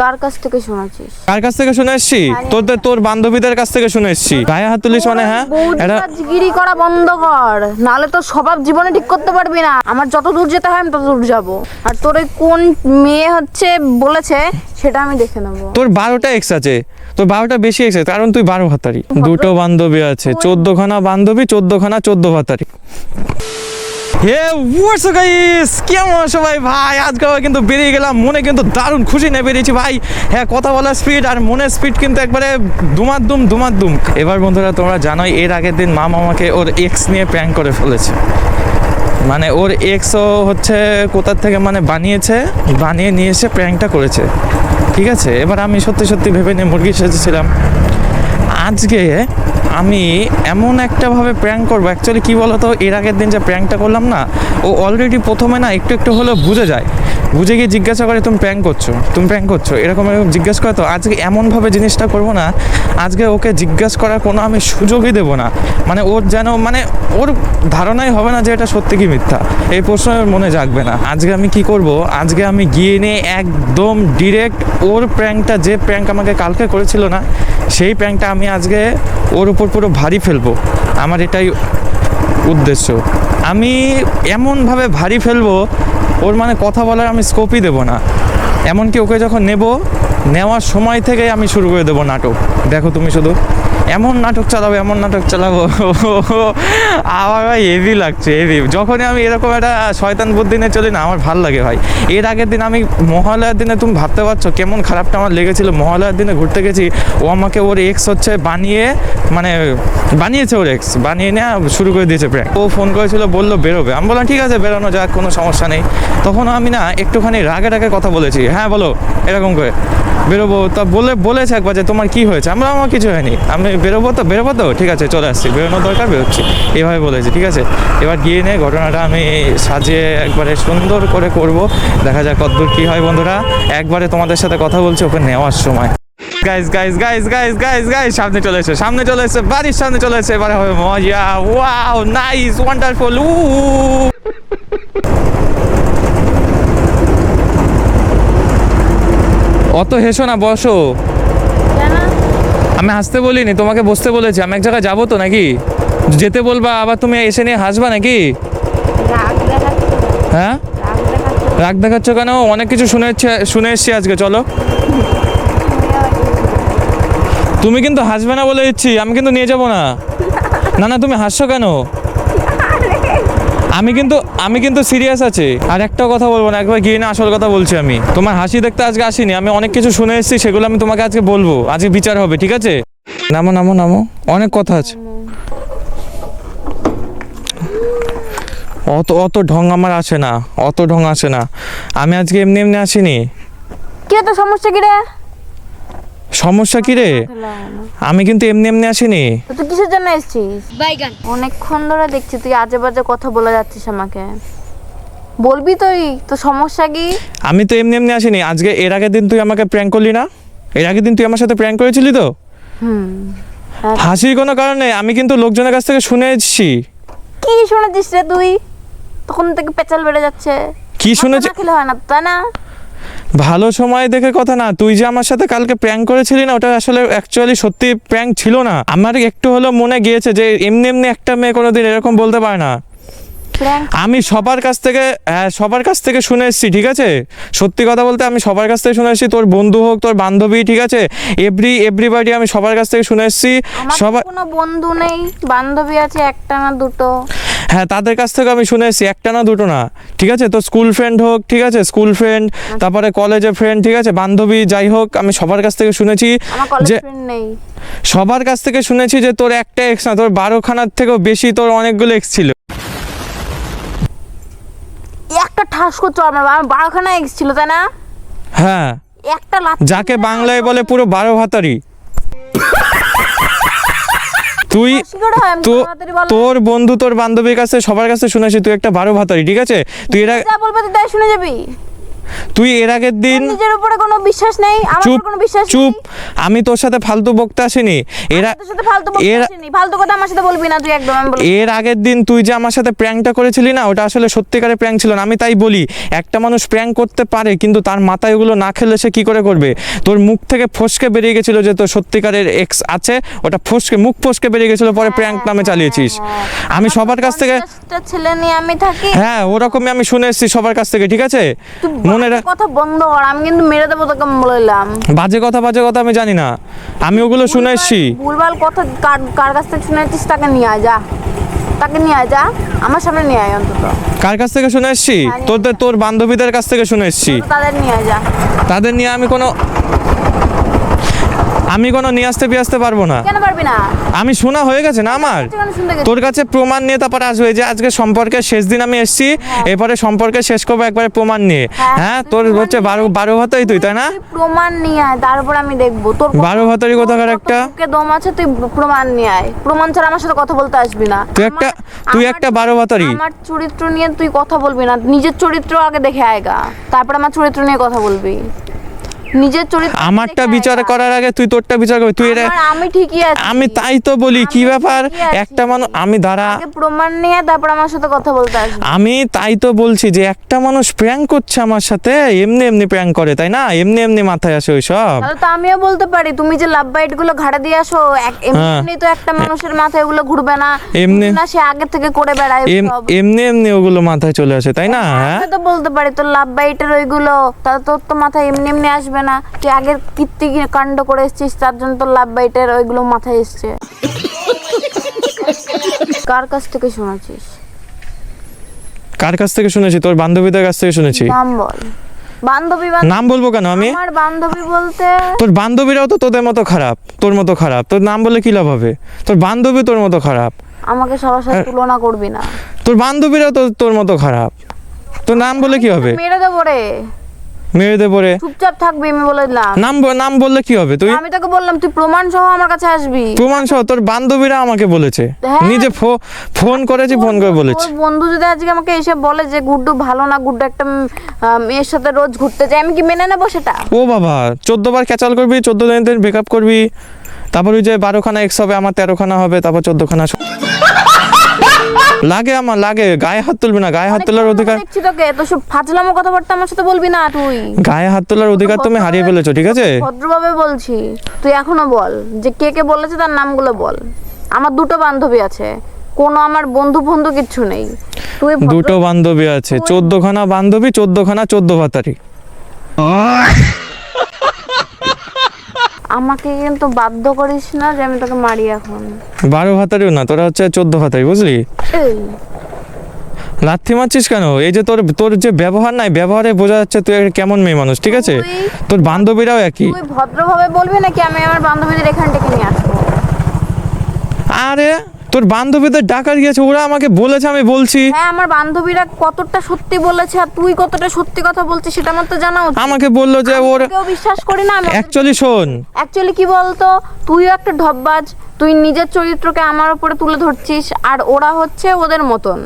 কার কাছ থেকে শুনেছিস? কার কাছ থেকে শুনে এসছি? তোর তোর বান্ধবীদের কাছ থেকে শুনে এসছি। গায়ে হাত তুলিস মানে হ্যাঁ? এটা বৌদিগিরি করা বন্ধ কর। নাহলে তোর স্বভাব জীবনে ঠিক করতে পারবি না। আমার যত দূর যেতে হয় আমি তত দূর যাব। আর তোর ওই কোন মেয়ে হচ্ছে বলেছে সেটা আমি দেখে নেব। তোর বারোটা এক্স আছে। তোর বারোটা বেশি এক্স আছে কারণ তুই বারো ভাতারি। দুটো বান্ধবী আছে চোদ্দখানা বান্ধবী চোদ্দখানা চোদ্দ ভাতারি। হে হোয়াটস গাইস কেমন আছো ভাই? আজকে কিন্তু বেরিয়ে গেলাম। মনে কিন্তু দারুণ খুশি নিয়ে ভাই। হ্যাঁ কথা বলার আর মনের স্পিড কিন্তু একবারে এবার তোমরা জানোই, এর আগের দিন মামাকে ওর এক্স নিয়ে প্র্যাঙ্ক করে ফেলেছে। মানে ওর হচ্ছে কোথার থেকে মানে বানিয়েছে, বানিয়ে নিয়ে এসে প্র্যাঙ্কটা করেছে। ঠিক আছে? এবার আমি সত্যি সত্যি ভেবে নিয়ে মুরগি সেজেছিলাম। আজকে আমি এমন একটাভাবে প্র্যাঙ্ক করব। অ্যাকচুয়ালি কী বলতো, এর আগের দিন যে প্র্যাঙ্কটা করলাম না, ও অলরেডি প্রথমে না একটু একটু হলেও বুঝে যায়। বুঝে গিয়ে জিজ্ঞাসা করে, তুমি প্র্যাঙ্ক করছ? তুমি প্র্যাঙ্ক করছ? এরকম এরকম জিজ্ঞাসা করে তো আজকে এমনভাবে জিনিসটা করব না, আজকে ওকে জিজ্ঞাসা করার কোনো আমি সুযোগই দেবো না। মানে ওর যেন মানে ওর ধারণাই হবে না যে এটা সত্যি কি মিথ্যা। এই প্রশ্ন ওর মনে জাগবে না। আজকে আমি কি করব? আজকে আমি গিয়ে নিয়ে একদম ডিরেক্ট ওর প্র্যাঙ্কটা যে প্র্যাঙ্ক আমাকে কালকে করেছিল না, সেই প্র্যাঙ্কটা আমি আজকে ওর উপর পুরো ভারী ফেলব। আমার এটাই উদ্দেশ্য। আমি এমনভাবে ভারী ফেলব, ওর মানে কথা বলার আমি স্কোপই দেবো না। এমনকি ওকে যখন নেব, নেওয়ার সময় থেকে আমি শুরু করে দেবো নাটক। দেখো তুমি শুধু। এমন নাটক চালাবো, এমন নাটক চালাবো। আমার ভাই হেভি লাগছে হেভি যখনই আমি এরকম একটা শয়তান বুদ্ধি নিয়ে চলি না, আমার ভালো লাগে ভাই। এর আগের দিন আমি মহালয়ার দিনে, তুমি ভাবতে পারছ কেমন খারাপটা আমার লেগেছিল। মহালয়ার দিনে ঘুরতে গেছি, ও আমাকে ওর এক্স হচ্ছে বানিয়ে মানে বানিয়েছে ওর এক্স বানিয়ে নেওয়া শুরু করে দিয়েছে প্র্যাঙ্ক ও ফোন করেছিল, বলল, বেরোবে। আমি বললাম, ঠিক আছে, বেরোনো যাক, কোনো সমস্যা নেই। তখন আমি না একটুখানি রাগে রাগে কথা বলেছি হ্যাঁ বলো। এরকম করে। বেরোবো, তা বলে, বলেছে একবার যে তোমার কি হয়েছে? আমরা আমার কিছু হয়নি। আমি বেরোবো তো বেরোবো তো? ঠিক আছে, চলে আসছি। বেরোনোর দরকার? বেরোচ্ছি। এভাবে বলেছি, ঠিক আছে? এবার গিয়ে নে, ঘটনাটা আমি সাজিয়ে একবারে সুন্দর করে করব। দেখা যাক কতদূর কী হয়, বন্ধুরা। একবারে তোমাদের সাথে কথা বলছি, ওকে নেওয়ার সময়। Guys guys guys guys guys guys সামনে চলে এসে, সামনে চলে এসে, বাড়ির সামনে চলে এসে, এবারে হবে মজা। ওয়াও নাইস ওয়ান্ডারফুল উ অত হেসো না বসো। আমি হাসতে বলিনি তোমাকে বসতে বলেছি। আমি এক জায়গায় যাব তো নাকি? যেতে বলবা আবার তুমি এসে নিয়ে হাসবা নাকি? হ্যাঁ? রাগ দেখাচ্ছ কেন? অনেক কিছু শুনে শুনে এসছি আজকে চলো। তুমি কিন্তু হাসবে না বলে দিচ্ছি আমি কিন্তু নিয়ে যাব না। না না তুমি হাসছো কেন? আমি কিন্তু আমি কিন্তু সিরিয়াস আছি। আর একটা কথা বলব না, একবার গিয়ে না আসল কথা বলছি আমি। তোমার হাসি দেখতে আজকে আসিনি, আমি অনেক কিছু শুনে এসেছি, সেগুলো আমি তোমাকে আজকে বলব। আজকে বিচার হবে, ঠিক আছে? নামো নামো নামো। অনেক কথা আছে। অত অত ঢং আমার আসে না, অত ঢং আসে না। আমি আজকে এমনি এমনি আসিনি। কি তো সমস্যা কি রে? সমস্যা কি রে? আমি কিন্তু এমনি এমনি আসিনি। তুই কিসের জন্য এসেছিস? বাইগান। অনেকক্ষণ ধরে দেখছি তুই আজে বাজে কথা বলে যাচ্ছিস আমাকে। বলবি তুই? তো সমস্যা কি? আমি তো এমনি এমনি আসিনি। আজকে এর আগের দিন তুই আমাকে প্র্যাঙ্ক করলি না? এর আগের দিন তুই আমার সাথে প্র্যাঙ্ক করেছিলি তো? হুম। হাসির কোনো কারণ নেই। আমি কিন্তু লোকজনের কাছ থেকে শুনে এসেছি। কি শুনেছিস রে তুই? তখন থেকে পেঁচাল বেড়ে যাচ্ছে। কি শুনেছি মাথা খেলে হয় না তাই না? ভালো সময় দেখে কথা না তুই যে আমার সাথে কালকে প্র্যাঙ্ক করেছিলি না ওটা আসলে অ্যাকচুয়ালি সত্যি প্র্যাঙ্ক ছিল না। আমার একটু হলেও মনে গিয়েছে যে এমনি এমনি একটা মেয়ে কোনোদিন এরকম বলতে পারে না। আমি সবার কাছ থেকে হ্যাঁ সবার কাছ থেকে শুনে এসেছি ঠিক আছে? সত্যি কথা বলতে আমি সবার কাছ থেকে শুনে এসেছি তোর বন্ধু হোক তোর বান্ধবী ঠিক আছে? এভরি এভরিবাডি আমি সবার কাছ থেকে শুনে এসেছি সবার কোনো বন্ধু নেই বান্ধবী আছে একটা না দুটো। হ্যাঁ তাদের কাছ থেকে আমি শুনে এসেছি একটা না দুটো না ঠিক আছে? তো স্কুল ফ্রেন্ড হোক ঠিক আছে? স্কুল ফ্রেন্ড তারপরে কলেজের ফ্রেন্ড ঠিক আছে? বান্ধবী যাই হোক আমি সবার কাছ থেকে শুনেছি যে সবার কাছ থেকে শুনেছি যে তোর একটা এক্স না তোর বারো খানার থেকেও বেশি তোর অনেকগুলো এক্স ছিল। একটা ঠাস করছ আমার আমার বারোখানা এক্স ছিল তাই না? হ্যাঁ। একটা যাকে বাংলায় বলে পুরো বারো ভাতারি। তুই। তোর বন্ধু তোর বান্ধবীর কাছে সবার কাছে শুনেছি তুই একটা বারো ভাতারি ঠিক আছে তুই এটা বলব তাই শুনে যাবি তুই এর আগের দিন নিজের উপরে কোনো বিশ্বাস নেই আমার চুপ উপর কোনো বিশ্বাস চুপ। আমি তোর সাথে ফালতু বকতে আসিনি। এরা তোর সাথে ফালতু এর আসিনি। ফালতু কথা আমার সাথে বলবি না তুই একদম আমি বলি এর আগের দিন তুই যে আমার সাথে প্র্যাঙ্কটা করেছিলি না ওটা আসলে সত্যিকারের প্র্যাঙ্ক ছিল না। আমি তাই বলি একটা মানুষ প্র্যাঙ্ক করতে পারে কিন্তু তার মাথায় ওগুলো না খেলে সে কি করে করবে? তোর মুখ থেকে ফসকে বেরিয়ে গেছিল যে তোর সত্যিকারের এক্স আছে ওটা ফসকে মুখ ফসকে বেরিয়ে গেছিল পরে প্র্যাঙ্ক নামে চালিয়েছিস। আমি সবার কাছ থেকে পঞ্চাশটা ছেলে নিয়ে আমি থাকি। হ্যাঁ ওরকমই আমি শুনে এসেছি সবার কাছ থেকে ঠিক আছে? মনে কথা বন্ধ কর আমি কিন্তু মেরে দেবো তোকে বললাম বাজে কথা বাজে কথা আমি জানি না। আমি ওগুলো শুনে এসেছি। ভুলভাল কথা কার কার কাছ থেকে শুনেছিস তাকে নিয়ে আয় যা। তাকে নিয়ে আয় যা। আমার সামনে নিয়ে আয় অন্তত। কার কাছ থেকে শুনে এসেছি? তোর তোর বান্ধবীদের কাছ থেকে শুনে এসেছি। তাদের নিয়ে আয় যা। তাদের নিয়ে আমি কোনো আমি কোনো নিয়ে আসতে ফিরে আসতে পারব না। কেন পারবি না? আমি শোনা হয়ে গেছে না আমার? তোর কাছে প্রমাণ নিয়ে তারপরে আসবে যে আজকে সম্পর্কের শেষ দিন আমি এসেছি এরপরে সম্পর্কে শেষ করব একবারে প্রমাণ নিয়ে। হ্যাঁ, হ্যাঁ তোর হচ্ছে বারো বারো ভাতাই তুই তাই না? প্রমাণ নিয়ে আয় তারপর আমি দেখব। তোর বারো ভাতারি কোথাকার একটা? বুকে দম আছে তুই প্রমাণ নিয়ে আয়। প্রমাণ ছাড়া আমার সাথে কথা বলতে আসবি না। তুই একটা তুই একটা বারো ভাতারি। আমার চরিত্র নিয়ে তুই কথা বলবি না নিজের চরিত্র আগে দেখে আয়গা তারপর আমার চরিত্র নিয়ে কথা বলবি। নিজের চরিত্র আমারটা বিচার করার আগে তুই তোরটা বিচার করবি। তুই আমার- আমি ঠিকই আছি। আমি তাই তো বলি কি ব্যাপার? একটা মানুষ আমি দাঁড়া। প্রমাণ নিয়ে তারপর আমার সাথে কথা বলতে আসবি। আমি তাই তো বলছি যে একটা মানুষ প্র্যাঙ্ক করছে আমার সাথে এমনি এমনি প্র্যাঙ্ক করে তাই না? এমনি এমনি মাথায় আসে ওইসব। তাহলে তো আমিও বলতে পারি তুমি যে লাভ বাইটগুলো ঘাড়ে দিয়ে আসো এমনি হ্যাঁ। তো একটা মানুষের মাথায় ওগুলো ঘুরবে না। এমনি- না সে আগে থেকে করে বেড়ায় এমনি এমনি ওগুলো মাথায় চলে আসে তাই না? হ্যাঁ তো বলতে পারি তোর লাভ বাইটের ওইগুলো তাহলে তোর তো মাথায় এমনি এমনি আসবে না তুই আগের কীর্তি কাণ্ড করে এসেছিস? তার জন্য তোর লাভ বাইটের ওইগুলো মাথায় এসছে। কার কাছ থেকে শোনাছিস? কার কাছ থেকে শুনেছি? তোর বান্ধবীদের কাছ থেকে শুনেছি। নাম বল। বান্ধবী নাম বলব কেন? আমি আমার বান্ধবী বলতে তোর বান্ধবীরাও তো তোদের মতো খারাপ। তোর মতো খারাপ। তোর নাম বলে কি লাভ হবে? তোর বান্ধবী তোর মতো খারাপ। আমাকে সবার সাথে। তুলনা করবি না। তোর বান্ধবীরাও তো তোর মতো খারাপ। তোর নাম বলে কি হবে? মেরে দেবো রে। মেয়েদের পরে? চুপচাপ থাকবি আমি বলে দিলাম। নাম নাম বললে কি হবে? তুই আমি তোকে বললাম তুই প্রমাণ সহ আমার কাছে আসবি। প্রমাণ সহ তোর বান্ধবীরা আমাকে বলেছে। হ্যাঁ। নিজে ফোন করেছি ফোন করে বলেছে। বন্ধু যদি আজকে আমাকে এসে বলে যে গুড্ডু ভালো না গুড্ডু একটা মেয়ের সাথে রোজ ঘুরতে যায় আমি কি মেনে নেব সেটা? ও বাবা চোদ্দ বার ক্যাচাল করবি চোদ্দ দিন দিন ব্রেকআপ করবি তারপর ওই যে বারোখানা এক্স হবে আমার তেরোখানা হবে তারপর চোদ্দখানা লাগে আমার লাগে। গায়ে হাত তুলবি না গায়ে হাত তোলার অধিকার দেখছি তোকে তো সব ফাজলামো কথাবার্তা আমার সাথে বলবি না তুই। গায়ে হাত তোলার অধিকার তুমি হারিয়ে ফেলেছো ঠিক আছে? ভদ্রভাবে বলছি। তুই এখনও বল যে কে কে বলেছে তার নামগুলো বল। আমার দুটো বান্ধবী আছে। কোনো আমার বন্ধু বন্ধু কিচ্ছু নেই। তুই দুটো বান্ধবী আছে। চোদ্দখানা বান্ধবী চোদ্দখানা চোদ্দ ভাতারি। আমাকে কিন্তু বাধ্য করিস না যে আমি তোকে মারি এখন। বারো ভাতারিও না তোরা হচ্ছে চোদ্দ ভাতারি বুঝলি? লাথি মারছিস কেন? এই যে তোর তোর যে ব্যবহার নাই ব্যবহারে বোঝা যাচ্ছে তুই একটা কেমন মেয়ে মানুষ ঠিক আছে? তোর বান্ধবীরাও একই। তুই ভদ্রভাবে বলবি নাকি আমি আমার বান্ধবীদের এখান থেকে নিয়ে আসব? আরে তোর বান্ধবীদের ডাকার গিয়েছে ওরা আমাকে বলেছে আমি বলছি। হ্যাঁ আমার বান্ধবীরা কতটা সত্যি বলেছে আর তুই কতটা সত্যি কথা বলছিস সেটা আমার তো জানা উচিত। আমাকে বলল যে ওর কেউ বিশ্বাস করি না আমি অ্যাকচুয়ালি শোন। অ্যাকচুয়ালি কি বলতো? তুইও একটা ঢপবাজ তুই নিজের চরিত্রকে আমার উপরে তুলে ধরছিস আর ওরা হচ্ছে ওদের মতন।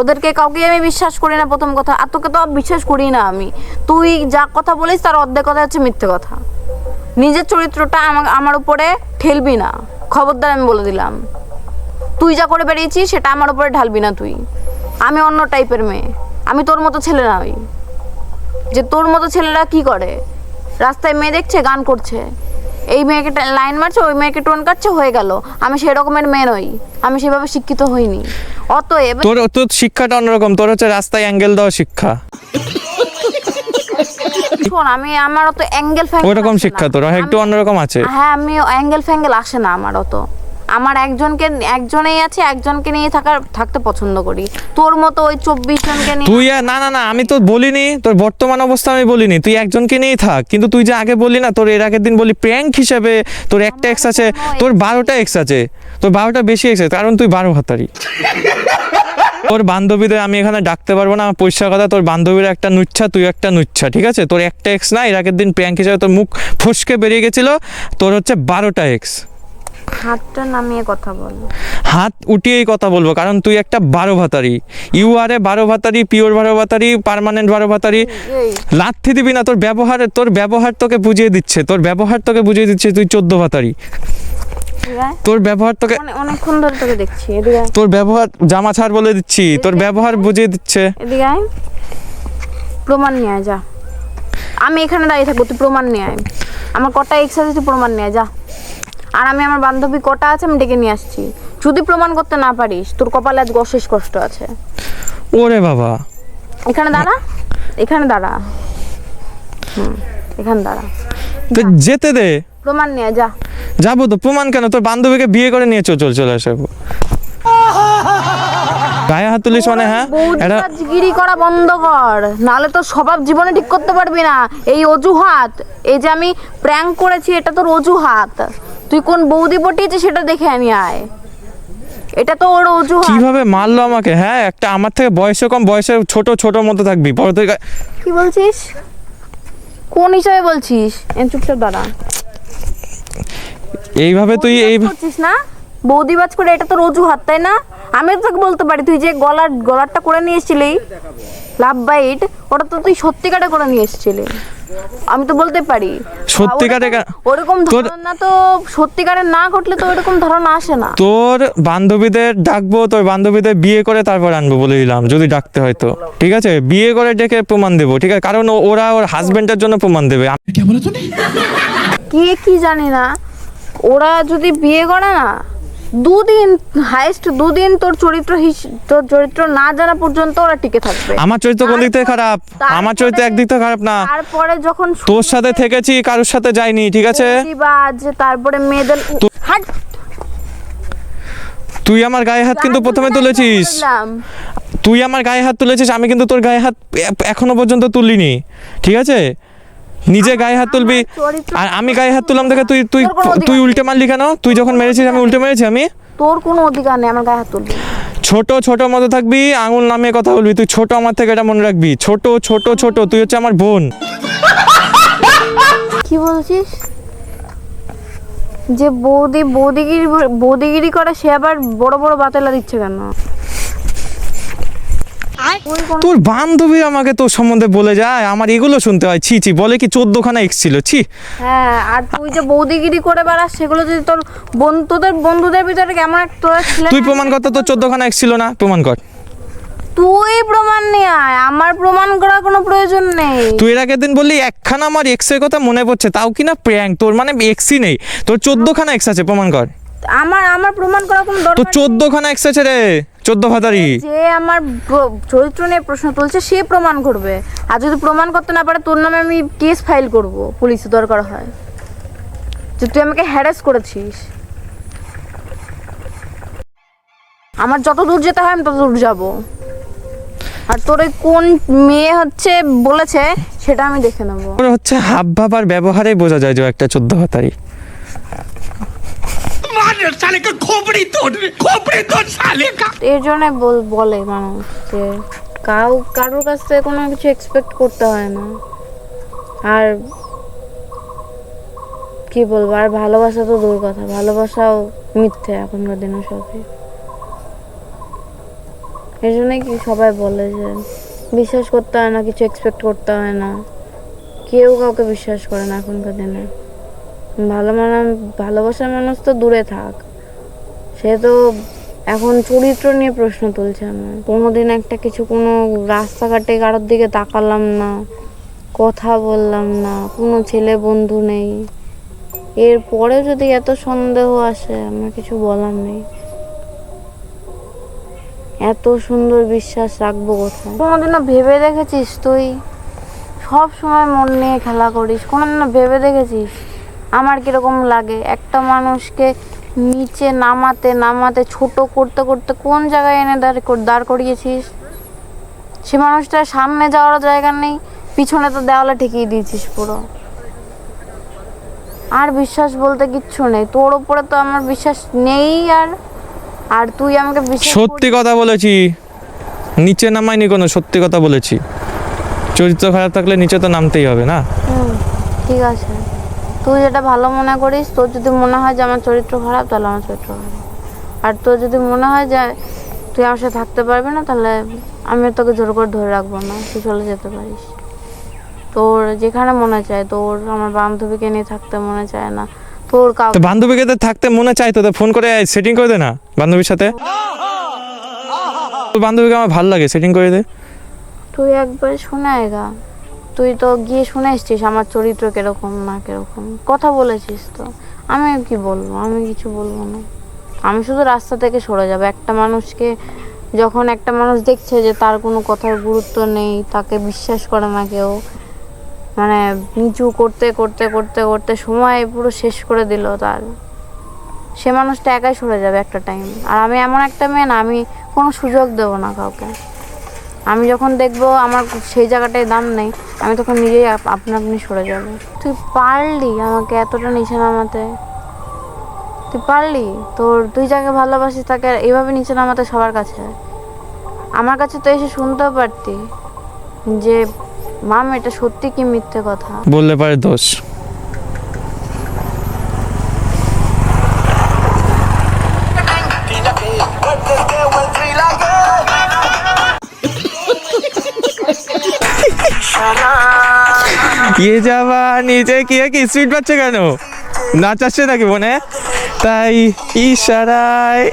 ওদেরকে কাউকে আমি বিশ্বাস করি না প্রথম কথা। আর তোকে তো বিশ্বাস করি না আমি। তুই যা কথা বলিস তার অর্ধেক কথা হচ্ছে মিথ্যে কথা। নিজের চরিত্রটা আমার উপরে ঠেলবি না। খবরদার আমি বলে দিলাম। তুই যা করে বেরিয়েছিস সেটা আমার উপরে ঢালবি না তুই। আমি অন্য টাইপের মেয়ে। আমি তোর মতো ছেলে না ওই যে তোর মতো ছেলেরা কি করে? রাস্তায় মেয়ে দেখছে গান করছে। এই মেয়েকে লাইন মারছে ওই মেয়েকে টোন কাটছে হয়ে গেল। আমি সেই রকমের মেয়ে নই। আমি সেভাবে শিক্ষিত হইনি। অতএব তোর তোর শিক্ষাটা অন্যরকম। তোর হচ্ছে রাস্তায় অ্যাঙ্গেল দেওয়া শিক্ষা। শোন আমি আমার অত অ্যাঙ্গেল ফ্যাঙ্গেল ওরকম শিক্ষা তোর। একটু অন্যরকম আছে। হ্যাঁ আমি অ্যাঙ্গেল ফ্যাঙ্গেল আসে না আমার অত। আমার একজনকে একজনেই আছে একজনকে নিয়ে থাকার থাকতে পছন্দ করি। তোর মতো ওই চব্বিশ জনকে নিয়ে তুই না না না আমি তো বলিনি তোর বর্তমান অবস্থা আমি বলিনি। তুই একজনকে নিয়েই থাক কিন্তু তুই যে আগে বললি না তোর এর আগের দিন বলি প্র্যাঙ্ক হিসেবে তোর একটা এক্স আছে তোর বারোটা এক্স আছে তোর বারোটা বেশি এক্স আছে কারণ তুই বারো হাতারি। তোর বান্ধবীদের আমি এখানে ডাকতে পারব না আমার পরিষ্কার কথা তোর বান্ধবীর একটা নুচ্ছা তুই একটা নুচ্ছা ঠিক আছে? তোর একটা এক্স না এর আগের দিন প্র্যাঙ্ক হিসেবে তোর মুখ ফসকে বেরিয়ে গেছিল তোর হচ্ছে বারোটা এক্স হাতটা নামিয়ে কথা বল। হাত উঠিয়েই কথা বলব কারণ তুই একটা বারো ভাতারি। ইউ আর এ বারো ভাতারি পিওর বারো ভাতারি পার্মানেন্ট বারো ভাতারি। লাথি দিবি না তোর ব্যবহার তোর ব্যবহার তোকে বুঝিয়ে দিচ্ছে তোর ব্যবহার তোকে বুঝিয়ে দিচ্ছে তুই চোদ্দ ভাতারি। তোর ব্যবহার তোকে অনেকক্ষণ ধরে তোকে দেখছি তোর ব্যবহার জামা ছাড় বলে দিচ্ছি তোর ব্যবহার বুঝিয়ে দিচ্ছে। এদিকে প্রমাণ নিয়ে আয় যা। আমি এখানে দাঁড়িয়ে থাকব তুই প্রমাণ নিয়ে আয়। আমার কটা এক্স আছে প্রমাণ নিয়ে যা। আর আমি আমার বান্ধবী কটা আছে আমি ডেকে নিয়ে আসছি। যদি প্রমাণ করতে না পারিস তোর কপালে আজ অশেষ কষ্ট আছে। ওরে বাবা। এখানে দাঁড়া। এখানে দাঁড়া। হুম এখানে দাঁড়া। তো যেতে দে। প্রমাণ নিয়ে যা। যাব তো প্রমাণ কেন? তোর বান্ধবীকে বিয়ে করে নিয়ে চল চল আসব। গায়ে হাত তুলিস মানে হ্যাঁ? এটা বৌদিগিরি করা বন্ধ কর। নাহলে তোর স্বভাব জীবনে ঠিক করতে পারবি না। এই অজুহাত এই যে আমি প্র্যাঙ্ক করেছি এটা তোর অজুহাত। তুই কোন বৌদি পটিয়েছিস সেটা দেখে আমি আয়। এটা তো ওর অজুহাত। কীভাবে মারলো আমাকে? হ্যাঁ একটা আমার থেকে বয়সে কম বয়সে ছোট ছোট মতো থাকবি। বড় থেকে কি বলছিস? কোন হিসাবে বলছিস? এ চুপচাপ দাঁড়া। এইভাবে তুই এই করছিস না? বৌদিবাজ করে এটা তোর অজুহাত তাই না? আমি তো তোকে বলতে পারি তুই যে গলার গলারটা করে নিয়ে এসেছিলি লাভ বাইট ওটা তো তুই সত্যিকারে করে নিয়ে এসেছিলি। আমি তো বলতে পারি। সত্যিকারে ওরকম- ধারণা তো সত্যিকারে না ঘটলে তো ওরকম ধারণা আসে না। তোর বান্ধবীদের ডাকবো তোর বান্ধবীদের বিয়ে করে তারপর আনব বলে দিলাম যদি ডাকতে হয় তো। ঠিক আছে? বিয়ে করে ডেকে প্রমাণ দেবো ঠিক আছে? কারণ ও- ওরা ওর হাজবেন্ডের জন্য প্রমাণ দেবে। আম- কে কি জানি না? ওরা যদি বিয়ে করে না দুদিন হাইস্ট দুদিন তোর চরিত্র তোর চরিত্র না জানা পর্যন্ত ওরা টিকে থাকবে। আমার চরিত্র থেকে খারাপ? আমার চরিত্র একদিক থেকে খারাপ না। তারপরে যখন তোর সাথে থেকেছি কারোর সাথে যাইনি ঠিক আছে? তারপরে মেয়েদের হাট! তুই আমার গায়ে হাত কিন্তু প্রথমে তুলেছিস। তুই আমার গায়ে হাত তুলেছিস আমি কিন্তু তোর গায়ে হাত এখনও পর্যন্ত তুলিনি ঠিক আছে? নিজে গায়ে হাত তুলবি? আর আমি গায়ে হাত তুললাম দেখে তুই তুই তুই। উল্টে মারলি কেন? তুই যখন মেরেছিস আমি উল্টে মেরেছি আমি? তোর কোনো অধিকার নেই আমার গায়ে হাত তুলবি। ছোট ছোট মতো থাকবি আঙুল নামিয়ে কথা বলবি। তুই ছোট আমার থেকে এটা মনে রাখবি। ছোট ছোট ছোট তুই হচ্ছে আমার বোন। কি বলছিস? যে বৌদি বৌদিগিরি বৌদিগিরি করে সে আবার বড় বড় বাতেলা দিচ্ছে কোন- তোর বান্ধবী আমাকে তোর সম্বন্ধে বলে যায় আমার এগুলো শুনতে হয়। ছি ছি বলে কি চোদ্দখানা এক্স ছিল ছি। হ্যাঁ আর তুই যে বৌদিগিরি করে বেড়াস সেগুলো যদি তোর বন্ধু তোদের বন্ধুদের ভিতরে কেমন একটা তোরা ছিলেন? তুই প্রমাণ কর তো তোর চোদ্দখানা এক্স ছিল না প্রমাণ কর। তুই প্রমাণ নিয়ে আয় আমার প্রমাণ করার কোনো প্রয়োজন নেই। তুই এর আগের দিন বললি একখানা আমার এক্সের কথা মনে পড়ছে তাও কি না প্র্যাঙ্ক তোর মানে এক্সই নেই। তোর চোদ্দখানা এক্স আছে প্রমাণ কর। আমার আমার প্রমাণ করার কোনো দরকার নেই। চোদ্দখানা এক্স আছে রে চোদ্দ ভাতারি। যে আমার চরিত্র নিয়ে প্রশ্ন তুলছে সে প্রমাণ করবে। আর যদি প্রমাণ করতে না পারে তোর নামে আমি কেস ফাইল করব পুলিশে দরকার হয়। যে তুই আমাকে হ্যারাস করেছিস। আমার যত দূর যেতে হয় আমি তত দূর যাব। আর তোর ওই কোন মেয়ে হচ্ছে বলেছে সেটা আমি দেখে নেব। হচ্ছে হাব ভাব আর ব্যবহারে বোঝা যায় যে একটা চোদ্দ ভাতারি। এর জন্য বলে মানুষ যে কাউ, কারোর কাছ থেকে কোনো কিছু এক্সপেক্ট করতে হয় না। আর কি বলব, আর ভালোবাসা তো দূর কথা। ভালোবাসাও মিথ্যে এখনকার দিনে সবই এই জন্যই কি সবাই বলে যে, বিশ্বাস করতে হয় না, কিছু এক্সপেক্ট করতে হয় না। কেউ কাউকে বিশ্বাস করে না এখনকার দিনে। ভালো মানুষ ভালোবাসার মানুষ তো দূরে থাক। সে তো এখন চরিত্র নিয়ে প্রশ্ন তুলছে আমার। কোনোদিন একটা কিছু কোনো রাস্তাঘাটে কারোর দিকে তাকালাম না, কথা বললাম না, কোনো ছেলে বন্ধু নেই। এরপরেও যদি এত সন্দেহ আসে, আমার কিছু বলার নেই। এত সুন্দর বিশ্বাস রাখব কোথায়? কোনোদিনও ভেবে দেখেছিস তুই? সব সময় মন নিয়ে খেলা করিস। কোনোদিনও ভেবে দেখেছিস? আমার কীরকম লাগে? একটা মানুষকে নিচে নামাতে নামাতে ছোট করতে করতে কোন জায়গায় এনে দাঁড় দাঁড় করিয়েছিস? সে মানুষটার সামনে যাওয়ার জায়গা নেই পিছনে তো দেওয়ালে ঠেকিয়ে দিয়েছিস পুরো। আর বিশ্বাস বলতে কিচ্ছু নেই। তোর উপরে তো আমার বিশ্বাস নেই আর আর তুই আমাকে বিশ্বাস সত্যি কথা বলেছি। নিচে নামাইনি কোনো সত্যি কথা বলেছি। চরিত্র খারাপ থাকলে নিচে তো নামতেই হবে না? ঠিক আছে। তুই যেটা ভালো মনে করিস তোর যদি মনে হয় যে আমার চরিত্র খারাপ তাহলে আমার চরিত্র খারাপ। আর তোর যদি মনে হয় যে তুই আমার সাথে থাকতে পারবি না তাহলে আমি তোকে জোর করে ধরে রাখব না তুই চলে যেতে পারিস। তোর যেখানে মনে চায় তোর আমার বান্ধবীকে নিয়ে থাকতে মনে চায় না তোর কাউ তো বান্ধবীকে তো থাকতে মনে চায় তো ফোন করে সেটিং করে দে না বান্ধবীর সাথে। তোর বান্ধবীকে আমার ভালো লাগে সেটিং করে দে। তুই একবার শুনে আয়গা তুই তো গিয়ে শুনে এসছিস আমার চরিত্র কীরকম না কীরকম। কথা বলেছিস তো। আমি কি বলব? আমি কিছু বলব না। আমি শুধু রাস্তা থেকে সরে যাব। একটা মানুষকে যখন একটা মানুষ দেখছে যে তার কোনো কথার গুরুত্ব নেই, তাকে বিশ্বাস করে না কেউ মানে নিচু করতে করতে করতে করতে সময় পুরো শেষ করে দিল তার। সে মানুষটা একাই সরে যাবে একটা টাইম আর আমি এমন একটা মেয়ে না, আমি কোনো সুযোগ দেবো না কাউকে। আমি যখন দেখব আমার সেই জায়গাটায় দাম নেই, আমি তখন নিজেই আপনা আপনি সরে যাব। তুই পারলি আমাকে এতটা নিচে নামাতে। তুই পারলি? তোর তুই যাকে ভালোবাসিস তাকে এইভাবে নিচে নামাতে সবার কাছে। আমার কাছে তো এসে শুনতেও পারতি যে, মাম, এটা সত্যি কি মিথ্যে কথা? বললে পারে দোষ। ইয়ে যাবা নিচে কি কি স্পিড পাচ্ছে কেন? নাচাচ্ছে নাকি মনে? তাই ইশারায়।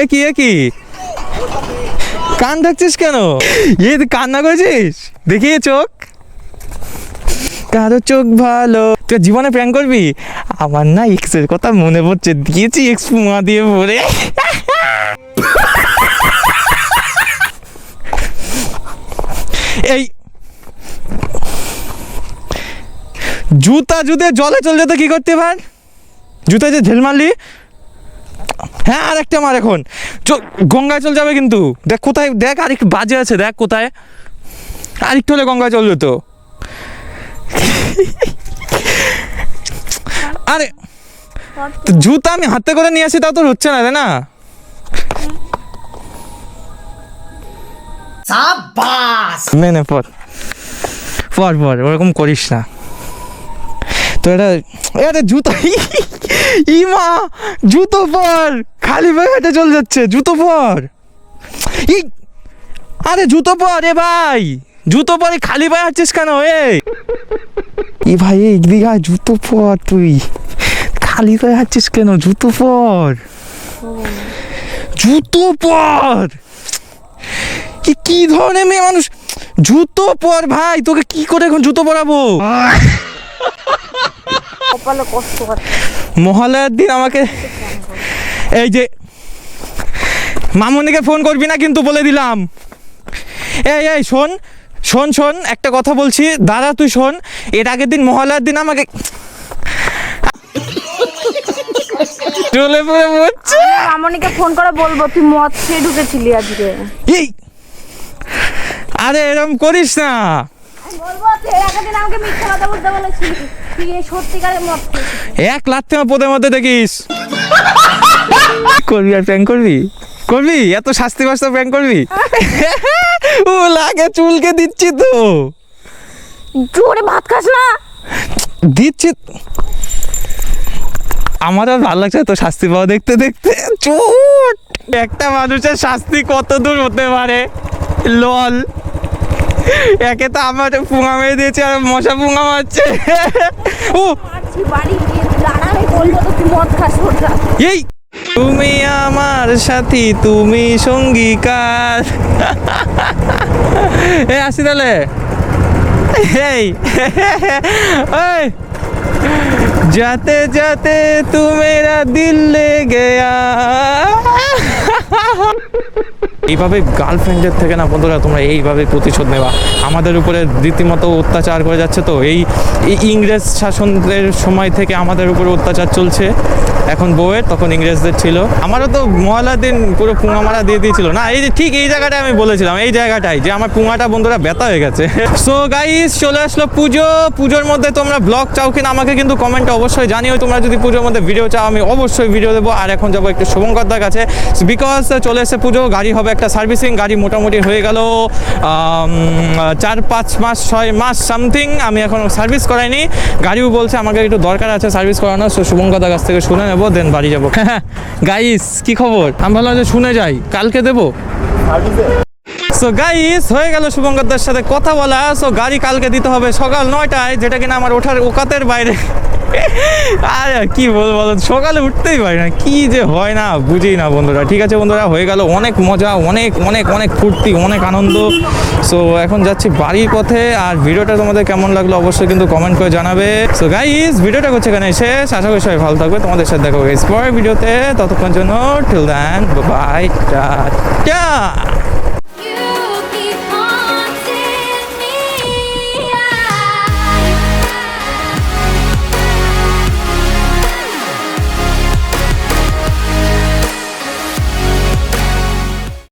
এ কি এ কি? কান থাকছিস কেন? তুই কান্না করেছিস? দেখি চোখ। কারও চোখ ভালো। তুই জীবনে প্র্যাঙ্ক করবি? আমার না এক্সের কথা মনে পড়ছে। দিয়েছি এক্স মা দিয়ে পরে জুতা জুতে জলে চল যেতে কি করতে পার জুতা যে ঝেল মারলি? হ্যাঁ আর একটা মার এখন। গঙ্গায় চল যাবে কিন্তু। দেখ কোথায় দেখ আর একটু বাজে আছে দেখ কোথায়। আর একটু হলে গঙ্গায় চল যেত। আরে জুতা আমি হাতে করে নিয়ে আসি তাও তো হচ্ছে না তাই না? নে নে পর। পর পর ওরকম করিস না। তো এটা এটা জুতো ই মা জুতো পর। খালি পায়ে হেঁটে চলে যাচ্ছে জুতো পর। ই আরে জুতো পর এ ভাই। জুতো পরে খালি পায়ে হাঁটছিস কেন এ? ই ভাই এই দিঘায় জুতো পর তুই। খালি পায়ে হাঁটছিস কেন জুতো পর? জুতো পর! কি কি ধরনের মেয়ে মানুষ? জুতো পর ভাই তোকে কি করে এখন জুতো পরাবো? কপালে কষ্ট হচ্ছে মহালয়ার দিন আমাকে এই যে মামনিকে ফোন করবি না কিন্তু বলে দিলাম। এই এই শোন শোন শোন একটা কথা বলছি। দাদা তুই শোন এর আগের দিন মহালয়ার দিন আমাকে চলে পড়ে মরছে। মামনিকে ফোন করে বলব তুই মদ খেয়ে ঢুকেছিলি আজকে। এই আরে এরম করিস না। এক লাথে পোদের মধ্যে দেখিস। করবি আর প্র্যাঙ্ক করবি? করবি? এত শাস্তি বাস্তা প্র্যাঙ্ক করবি? ও লাগে চুলকে দিচ্ছি তো। জোরে ভাত খাস না। দিচ্ছি। আমার আর ভালো লাগছে তো শাস্তি পাওয়া দেখতে দেখতে। চুট! একটা মানুষের শাস্তি কত দূর হতে পারে? লল। একে তো আমার পুঙা মেরে দিয়েছে আর মশা পুঙা মারছে। ও! এই! তুমি আমার সাথী তুমি সঙ্গীকার। এ আসি তাহলে। এই! ওই যাতে যাতে তু মেরা দিল লে গেয়া এইভাবে গার্লফ্রেন্ডের থেকে না বন্ধুরা, তোমরা এইভাবে প্রতিশোধ নেবা। আমাদের উপরে রীতিমতো অত্যাচার করে যাচ্ছে তো। এই ইংরেজ শাসনের সময় থেকে আমাদের উপরে অত্যাচার চলছে। এখন বউয়ের, তখন ইংরেজদের ছিল। আমারও তো মহলার দিন পুরো পুঙা মারা দিয়ে দিয়েছিল। না, এই যে ঠিক এই জায়গাটায় আমি বলেছিলাম, এই জায়গাটাই যে আমার পুঙাটা বন্ধুরা ব্যথা হয়ে গেছে। সো গাইস চলে আসলো পুজো। পুজোর মধ্যে তোমরা ব্লগ চাও কিনা আমাকে কিন্তু কমেন্টে অবশ্যই জানিও। তোমরা যদি পুজোর মধ্যে ভিডিও চাও, আমি অবশ্যই ভিডিও দেবো। আর এখন যাব একটু শুভঙ্করদার কাছে। বিকজ চলে এসে পুজো, গাড়ি হবে একটা সার্ভিসিং গাড়ি মোটামুটি হয়ে গেল চার পাঁচ মাস ছয় মাস সামথিং আমি এখন সার্ভিস করাইনি। গাড়িও বলছে আমাকে একটু দরকার আছে সার্ভিস করানো সো শুভঙ্করদার কাছ থেকে শুনে নেব দেন বাড়ি যাব। গাইস কি খবর? আমি ভালো যে শুনে যাই কালকে দেবো। সো গাইস হয়ে গেল শুভঙ্করদার সাথে কথা বলা। সো গাড়ি কালকে দিতে হবে সকাল নয়টায়, যেটা কিনা আমার ওঠার ওকাতের বাইরে। আর, কি বলব বলো, সকালে উঠতেই পারি না। কি যে হয় না বুঝি না বন্ধুরা। ঠিক আছে বন্ধুরা, হয়ে গেল অনেক মজা, অনেক অনেক অনেক ফুর্তি, অনেক আনন্দ। সো এখন যাচ্ছি বাড়ির পথে, আর ভিডিওটা তোমাদের কেমন লাগল অবশ্যই কিন্তু কমেন্ট করে জানাবে। সো গাইস ভিডিওটা করছে এখানে শেষ। আশা করি সবাই ভালো থাকবে। তোমাদের সাথে দেখো গাইস পরের ভিডিওতে। ততক্ষণ জন্য টিল দেন বাই টাটা।